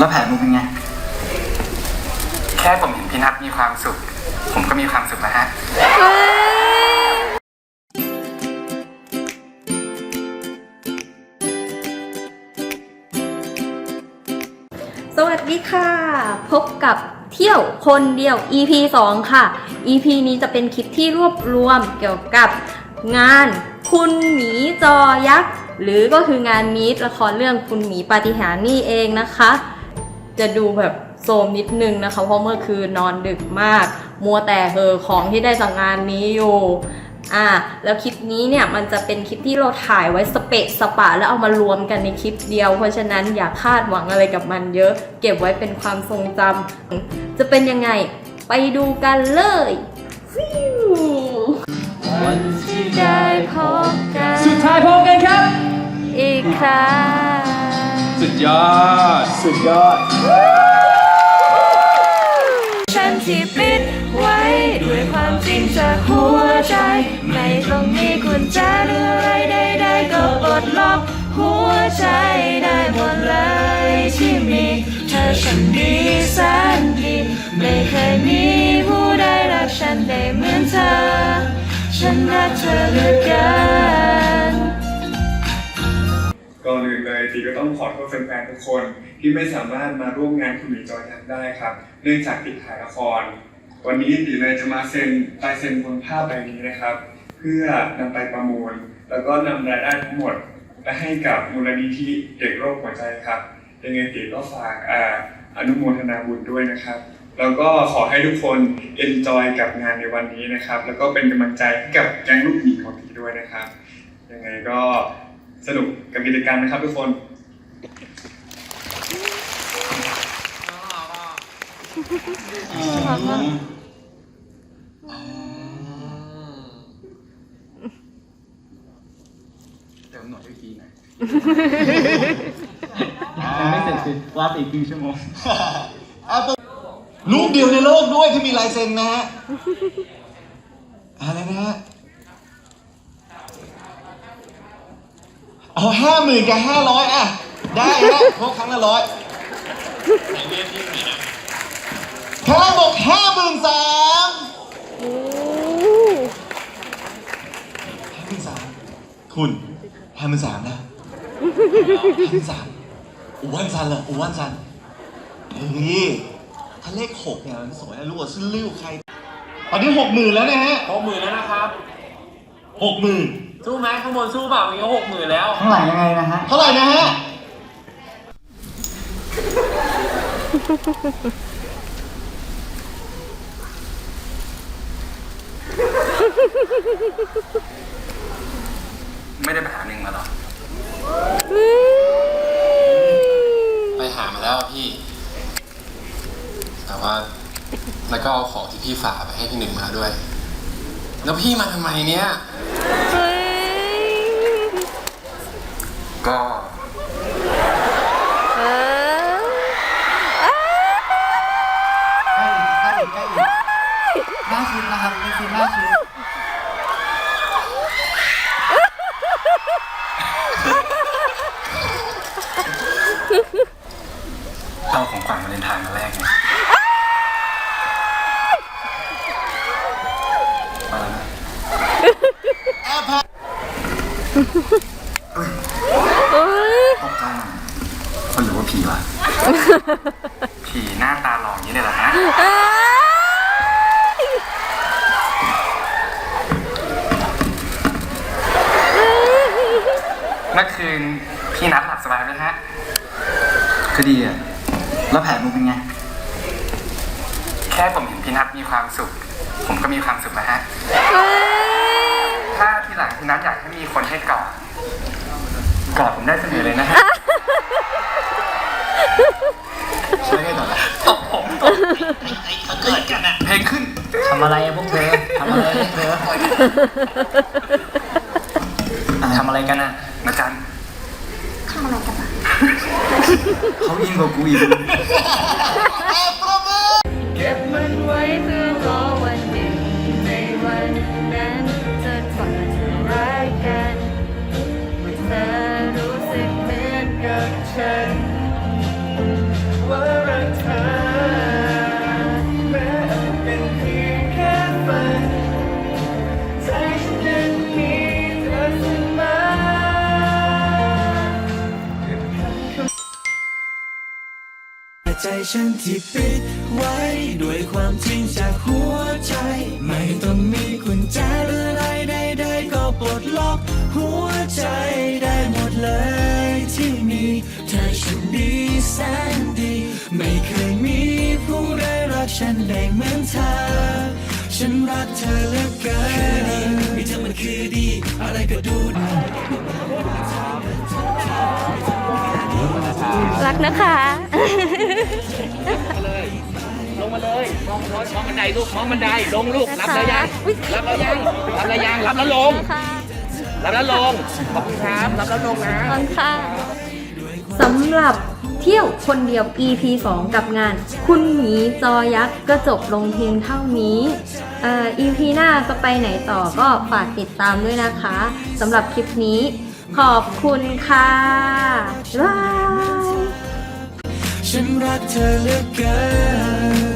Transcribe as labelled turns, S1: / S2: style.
S1: แล้วแผนมึงเป็นไง
S2: แค่ผมเห็นพี่นัทมีความสุข ผมก็มีความสุขแล้วฮะ
S3: สวัสดีค่ะ พบกับเที่ยวคนเดียว EP 2 ค่ะ EP นี้จะเป็นคลิปที่รวบรวมเกี่ยวกับงานคุณหมีจอยักษ์ หรือก็คืองานมีดละครเรื่องคุณหมีปาฏิหาริย์นี่เองนะคะ จะดูแบบโซมนิดนึงนะคะ เพราะเมื่อคืนนอนดึกมาก มัวแต่เหอของที่ได้จากงานนี้อยู่อ่าแล้วคลิปนี้เนี่ยมันจะเป็นคลิปที่เราถ่ายไว้สเปะสปะแล้วเอามารวมกันในคลิปเดียว เพราะฉะนั้นอย่าคาดหวังอะไรกับมันเยอะ เก็บไว้เป็นความทรงจำจะเป็นยังไงไปดูกันเลยฟิววันที่ได้พบกัน
S4: สุดท้ายพบกันครับ
S3: อีกครั้ง
S4: สุดยอด สุดยอด
S3: ฉันที่ปิดไว้ด้วยความจริงจากหัวใจในตรงนี้กุญแจหรืออะไรใดๆก็ปลดล็อกหัวใจได้หมดเลยที่มีเธอฉันดีแสนดีไม่เคยมีผู้ใดรักฉันได้เหมือนเธอ ฉันรักเธอเหลือเกิน
S5: องขอโทษแฟนๆทุกคนที่ไม่สามารถมาร่วมงานคุณหมีจอยยักษ์ได้ครับ เนื่องจากติดถ่ายละคร วันนี้ตีเลยจะมาเซ็นลายเซ็นบนภาพใบนี้นะครับ เพื่อนำไปประมูล แล้วก็นำรายได้ทั้งหมดไปให้กับมูลนิธิเด็กโรคหัวใจครับยังไงตีก็ฝากอ่าอนุโมทนาบุญด้วยนะครับ แล้วก็ขอให้ทุกคนเอนจอยกับงานในวันนี้นะครับ แล้วก็เป็นกำลังใจให้กับแก๊งลูกหมีของตีด้วยนะครับ ยังไงก็สนุกกับกิจกรรมนะครับทุกคน
S2: เติมหน่อยด้วยทีหน่อย
S4: ยังไม่เสร็จสิวาไปอีกครึ่งชั่วโมง
S6: ลูกเดียวในโลกด้วยที่มีลายเซ็นนะฮะ อะไรนะฮะเอาห้าหมื่นกับห้าร้อยอะ ได้ฮะเพราะครั้งละร้อย ข้างล่างบอกห้าหมื่นสามห้าหมื่นสามคุณห้าหมื่นสามนะห้าหมื่นสามอูวันซันเหรออูวันซันเฮ้ยถ้าเลขหกเนี่ยมันสวยนะรู้ว่าซื้อลิ้วใคร ตอนนี้หกหมื่นแล้วนะฮะ
S4: หกหมื่นแล้วนะครับ
S6: หกหมื่น
S4: สู้ไหมข้างบนสู้เปล่ามีก็หกหมื่นแล้ว
S1: ข้างหลังยังไงนะฮะ
S6: เท่าไหร่นะฮะ
S2: ไม่ได้ไปหาหนึ่งมาหรอ
S7: ไปหามาแล้วพี่ แต่ว่า แล้วก็เอาของที่พี่ฝากไปให้พี่หนึ่งมาด้วย แล้วพี่มาทำไมเนี่ย
S2: ก็
S1: ใกล้อีกใกล้อีกใกล้อีกห้าชิ้นนะครับไม่ชิ้นห้าชิ้น
S2: เอาของขวัญมาเลนไทน์มาแลกไงอะไรนะ ตกใจหน่อยคนหรือว่าผีวะ ผีหน้าตาหล่ออย่างนี้เลยเหรอฮะเมื่อคืนพี่นัดหลับสบายไหมฮะ
S1: ก็ดีอะแล้วแผนมึงเป็นไง
S2: แค่ผมเห็นพี่นัทมีความสุข ผมก็มีความสุขแล้วฮะถ้าที หลังพี่นัทอยากให้มีคนให้กอดกอดผมได้เสมอเลยนะฮะ
S1: ใช่ไงต่อละ
S2: ตบผมตบเกิดกันอะเพลงขึ้น
S1: ทำอะไรอะพวกเธอทำอะไรพวกเธอ
S2: ทำอะไรกันอะนะจัน
S1: เขายิ่งกว่ากูอีก
S8: ใจฉันที่ปิดไว้ ด้วยความจริงจากหัวใจ ไม่ต้องมีกุญแจหรืออะไรใดๆก็ปลดล็อก หัวใจได้หมดเลยที่มีเธอฉันดีแสนดี ไม่เคยมีผู้ใดรักฉันได้เหมือนเธอ ฉันรักเธอเหลือเกินมีเธอมันคือดี อะไรก็ดูดี
S3: รักนะคะ
S9: ลงมาเลยมองมองมองบันไดลูกมองบันไดลงลูกรับแล้วยัง
S3: อุ๊ย
S9: รับแล้วยังรับแล้วยังรับแล้วลง
S3: ค่ะ
S9: รับแล้วลงขอบคุณครับรับแล้วลงนะ
S3: ตอนค่ะสำหรับเที่ยวคนเดียว EP 2 กับงาน คุณหมีจอยักษ์ก็จบลงเพียงเท่านี้เอ่อ EP หน้าจะไปไหนต่อก็ฝากติดตามด้วยนะคะสำหรับคลิปนี้ ขอบคุณค่ะบ๊ายบาย
S8: ฉันรักเธอเหลือเกิน